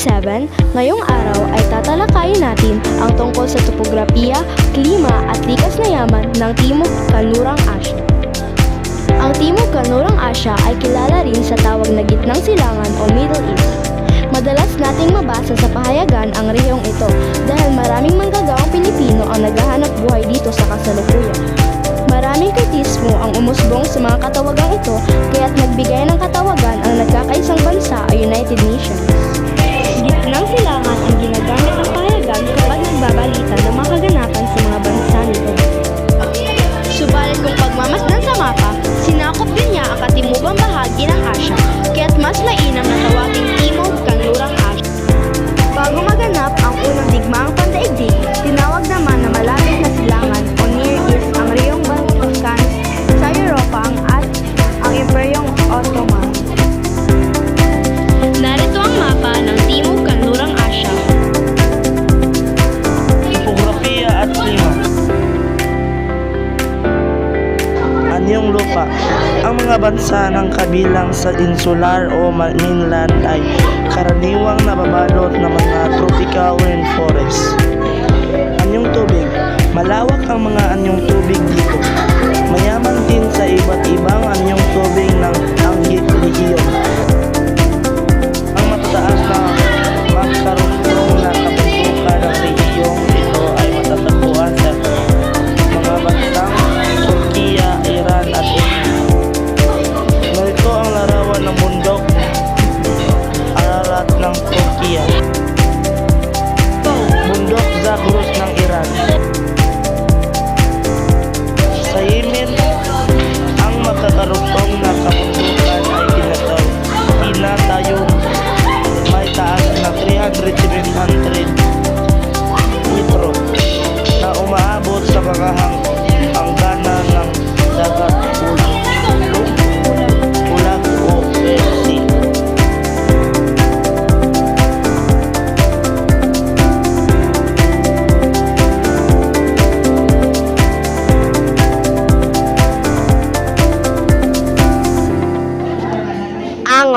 7, ngayong araw ay tatalakayin natin ang tungkol sa topografiya, klima at likas na yaman ng Timog Kanlurang Asya. Ang Timog Kanlurang Asya ay kilala rin sa tawag na gitnang silangan o Middle East. Madalas nating mabasa sa pahayagan ang rehiyong ito dahil maraming manggagawang Pilipino ang naghahanap buhay dito sa kasalukuyan. Maraming kritismo ang umusbong sa mga katawagang ito kaya't nagbigay ng katawagan ang nagkakaisang bansa o United Nations. Gitnang silangan ang ginagamit ng pahayagan kapag nagbabalita Anyong lupa. Ang mga bansa ng kabilang sa insular o mainland ay karaniwang nababalot ng mga tropical rainforest. Anyong tubig. Malawak ang mga anyong tubig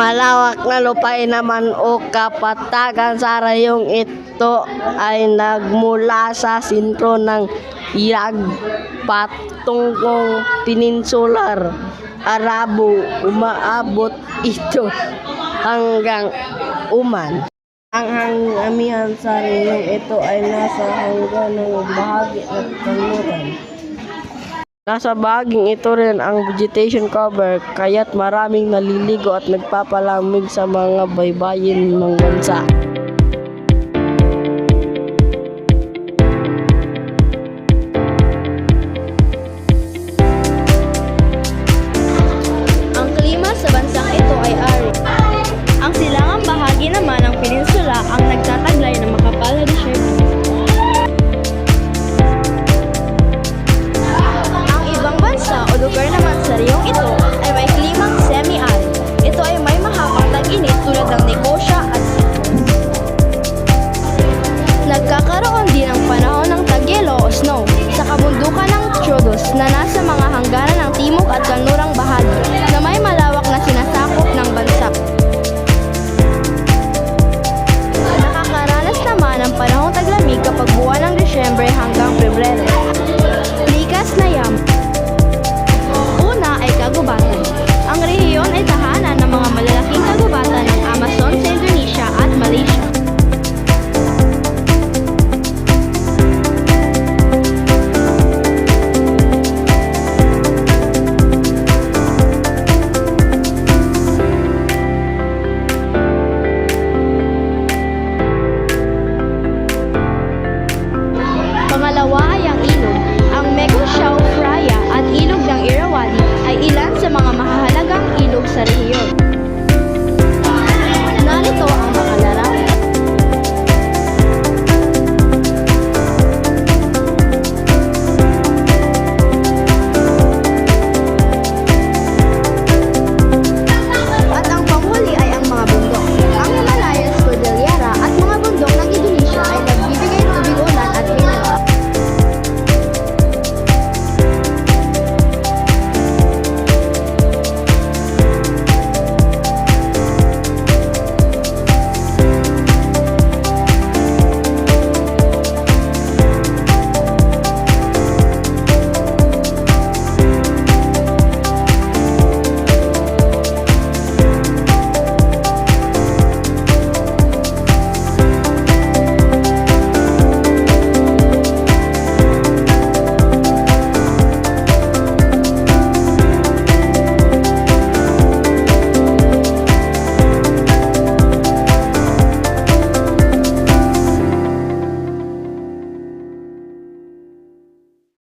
malawak na lupain naman o kapatagan sa rayong ito ay nagmula sa sentro ng Iyag patungkong peninsular Arabo umaabot ito hanggang Uman. Ang hangamihan sa rayong ito ay nasa hanggang ng bahagi ng kanluran. Nasa bahaging ito rin ang vegetation cover kaya't maraming naliligo at nagpapalamig sa mga baybayin ng bansa. redes.